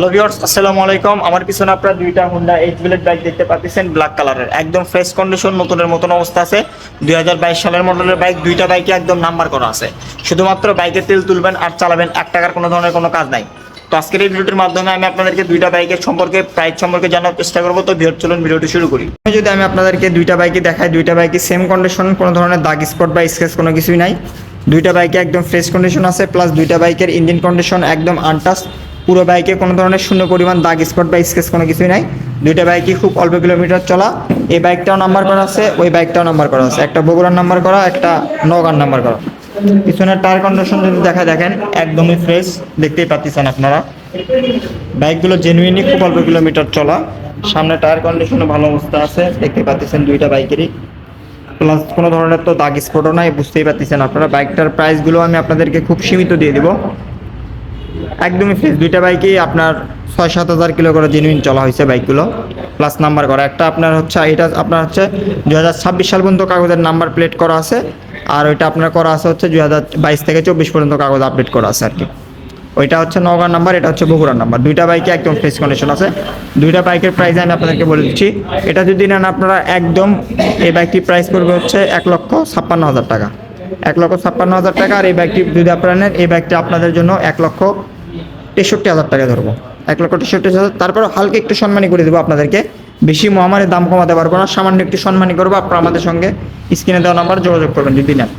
Hello viewers আসসালামু আলাইকুম। আমার পিছনে আপনারা দুইটা হুন্ডা এইট বুলেট বাইক দেখতে পাচ্ছেন ব্ল্যাক কালারের একদম ফ্রেশ কন্ডিশন নতুনের মতন অবস্থা আছে। দু হাজার বাইশ সালের মডেলের বাইক দুইটা বাইকে একদম নাম্বার করা আছে। শুধুমাত্র বাইকের তেল তুলবেন আর চালাবেন এক টাকার কোনো ধরনের কোনো কাজ নাই। তো আজকের এই ভিডিওটির মাধ্যমে আমি আপনাদেরকে দুইটা বাইকের সম্পর্কে প্রাইস সম্পর্কে জানার চেষ্টা করব। তো ভিডিও চলুন ভিডিওটি শুরু করি। যদি আমি আপনাদেরকে দুইটা বাইকে দেখাই, দুইটা বাইকে সেম কন্ডিশন কোনো ধরনের দাগ স্পট বা স্কেচ কোনো কিছুই নাই। দুইটা বাইকে একদম ফ্রেশ কন্ডিশন আছে প্লাস দুইটা বাইকের ইঞ্জিন কন্ডিশন একদম আনটাস পুরো বাইকে কোনো ধরনের শূন্য পরিমাণ দাগ স্পট বা স্কেচ কোনো কিছুই নাই। দুইটা বাইকই খুব অল্প কিলোমিটার চলা। এই বাইকটাও নাম্বার করা আছে, ওই বাইকটাও নাম্বার করা আছে। একটা বগুড়ার নাম্বার করা, একটা নগার নাম্বার করা। পিছনের টায়ার কন্ডিশন যদি দেখা দেখেন, একদমই ফ্রেশ দেখতেই পাচ্ছেন আপনারা। বাইকগুলো জেনুইনই খুব অল্প কিলোমিটার চলা। সামনে টায়ার কন্ডিশনও ভালো অবস্থা আছে দেখতে পাচ্ছেন দুইটা বাইকেরই। প্লাস কোনো ধরনের তো দাগ স্পটও নাই, বুঝতেই পারতেছেন আপনারা। বাইকটার প্রাইসগুলো আমি আপনাদেরকে খুব সীমিত দিয়ে দিব। একদমই ফ্রেশ দুইটা বাইকেই আপনার ছয় সাত হাজার কিলো করে জেনুইন চলা হয়েছে বাইকগুলো প্লাস নাম্বার করা। একটা আপনার হচ্ছে, এটা আপনার হচ্ছে দু হাজার ছাব্বিশ সাল পর্যন্ত কাগজের নাম্বার প্লেট করা আছে। আর ওইটা আপনার করা আছে হচ্ছে দু বাইশ থেকে চব্বিশ পর্যন্ত কাগজ আপডেট করা আছে আর কি। ওইটা হচ্ছে নগাঁ নাম্বার এটা হচ্ছে বগুড়ার নাম্বার দুইটা বাইকে একদম ফ্রেশ কন্ডিশন আছে। দুইটা বাইকের প্রাইস আমি আপনাদেরকে বলে দিচ্ছি। এটা যদি নেন আপনারা একদম, এই বাইকটির প্রাইস পড়বে হচ্ছে এক লক্ষ ছাপ্পান্ন হাজার টাকা। এক লক্ষ ছাপ্পান্ন হাজার টাকা। আর এই বাইকটি যদি আপনারা নেন, এই বাইকটি আপনাদের জন্য এক লক্ষ তেষট্টি হাজার টাকা ধরবো। এক লক্ষ তেষট্টি হাজার। তারপরে হালকা একটু সম্মানী করে দেবো আপনাদেরকে। বেশি মহামারীর দাম কমাতে পারব না। সামান্য একটু সম্মানী করব। আপনারা আমাদের সঙ্গে স্ক্রিনে দেওয়া নাম্বার যোগাযোগ করবেন। যদি নেন